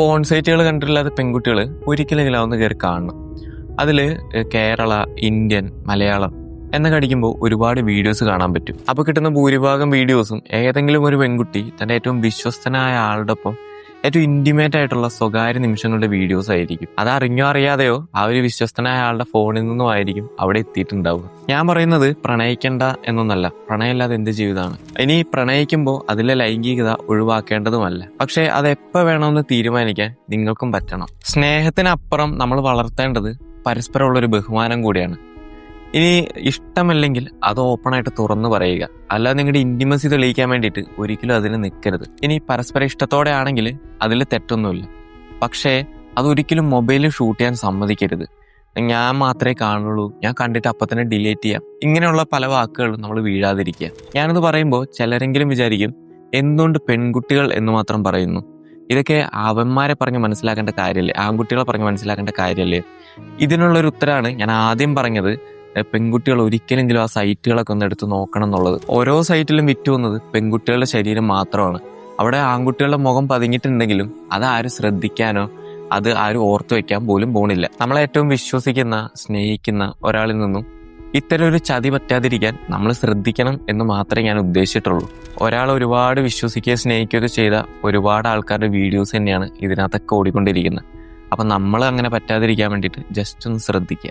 Porn സൈറ്റുകൾ കണ്ടിട്ടില്ലാത്ത പെൺകുട്ടികൾ ഒരിക്കലെങ്കിലും ഒന്ന് കയറി കാണണം. അതിൽ കേരള ഇന്ത്യൻ മലയാളം എന്നൊക്കെ അടിക്കുമ്പോൾ ഒരുപാട് വീഡിയോസ് കാണാൻ പറ്റും. അപ്പോൾ കിട്ടുന്ന ഭൂരിഭാഗം വീഡിയോസും ഏതെങ്കിലും ഒരു പെൺകുട്ടി തന്റെ ഏറ്റവും വിശ്വസ്തനായ ആളുടെ ഒപ്പം ഏറ്റവും ഇന്റിമേറ്റ് ആയിട്ടുള്ള സ്വകാര്യ നിമിഷങ്ങളുടെ വീഡിയോസ് ആയിരിക്കും. അത് അറിഞ്ഞോ അറിയാതെയോ ആ ഒരു വിശ്വസ്തനായ ആളുടെ ഫോണിൽ നിന്നും ആയിരിക്കും അവിടെ എത്തിയിട്ടുണ്ടാവുക. ഞാൻ പറയുന്നത് പ്രണയിക്കേണ്ട എന്നൊന്നല്ല. പ്രണയമില്ലാതെ എന്ത് ജീവിതമാണ്? ഇനി പ്രണയിക്കുമ്പോൾ അതിലെ ലൈംഗികത ഒഴിവാക്കേണ്ടതുമല്ല. പക്ഷേ അത് എപ്പോൾ വേണമെന്ന് തീരുമാനിക്കാൻ നിങ്ങൾക്കും പറ്റണം. സ്നേഹത്തിനപ്പുറം നമ്മൾ വളർത്തേണ്ടത് പരസ്പരമുള്ള ഒരു ബഹുമാനം കൂടിയാണ്. ഇനി ഇഷ്ടമല്ലെങ്കിൽ അത് ഓപ്പണായിട്ട് തുറന്നു പറയുക. അല്ലാതെ നിങ്ങളുടെ ഇന്റിമസി തെളിയിക്കാൻ വേണ്ടിയിട്ട് ഒരിക്കലും അതിന് നിൽക്കരുത് ഇനി പരസ്പര ഇഷ്ടത്തോടെ ആണെങ്കിൽ അതിൽ തെറ്റൊന്നുമില്ല. പക്ഷേ അതൊരിക്കലും മൊബൈലിൽ ഷൂട്ട് ചെയ്യാൻ സമ്മതിക്കരുത്. ഞാൻ മാത്രമേ കാണുള്ളൂ. ഞാൻ കണ്ടിട്ട് അപ്പം തന്നെ ഡിലീറ്റ് ചെയ്യാം. ഇങ്ങനെയുള്ള പല വാക്കുകളും നമ്മൾ വീഴാതിരിക്കുക. ഞാനത് പറയുമ്പോൾ ചിലരെങ്കിലും വിചാരിക്കും എന്തുകൊണ്ട് പെൺകുട്ടികൾ എന്ന് മാത്രം പറയുന്നു? ഇതൊക്കെ അവന്മാരെ പറഞ്ഞ് മനസ്സിലാക്കേണ്ട കാര്യമല്ലേ ആൺകുട്ടികളെ പറഞ്ഞ് മനസ്സിലാക്കേണ്ട കാര്യമല്ലേ ഇതിനുള്ളൊരു ഉത്തരമാണ് ഞാൻ ആദ്യം പറഞ്ഞത് പെൺകുട്ടികൾ ഒരിക്കലെങ്കിലും ആ സൈറ്റുകളൊക്കെ ഒന്ന് എടുത്ത് നോക്കണം എന്നുള്ളത്. ഓരോ സൈറ്റിലും വിറ്റ് വന്നത് പെൺകുട്ടികളുടെ ശരീരം മാത്രമാണ്. അവിടെ ആൺകുട്ടികളുടെ മുഖം പതിഞ്ഞിട്ടുണ്ടെങ്കിലും അത് ആരും ശ്രദ്ധിക്കാനോ അത് ആരും ഓർത്തു വെക്കാൻ പോലും പോണില്ല. നമ്മളെ ഏറ്റവും വിശ്വസിക്കുന്ന സ്നേഹിക്കുന്ന ഒരാളിൽ നിന്നും ഇത്തരം ഒരു ചതി പറ്റാതിരിക്കാൻ നമ്മൾ ശ്രദ്ധിക്കണം എന്ന് മാത്രമേ ഞാൻ ഉദ്ദേശിച്ചിട്ടുള്ളൂ. ഒരാൾ ഒരുപാട് വിശ്വസിക്കുകയോ സ്നേഹിക്കുകയോ ചെയ്ത ഒരുപാട് ആൾക്കാരുടെ വീഡിയോസ് തന്നെയാണ് ഇതിനകത്തൊക്കെ ഓടിക്കൊണ്ടിരിക്കുന്നത്. അപ്പം നമ്മൾ അങ്ങനെ പറ്റാതിരിക്കാൻ വേണ്ടിയിട്ട് ജസ്റ്റ് ഒന്ന് ശ്രദ്ധിക്കുക.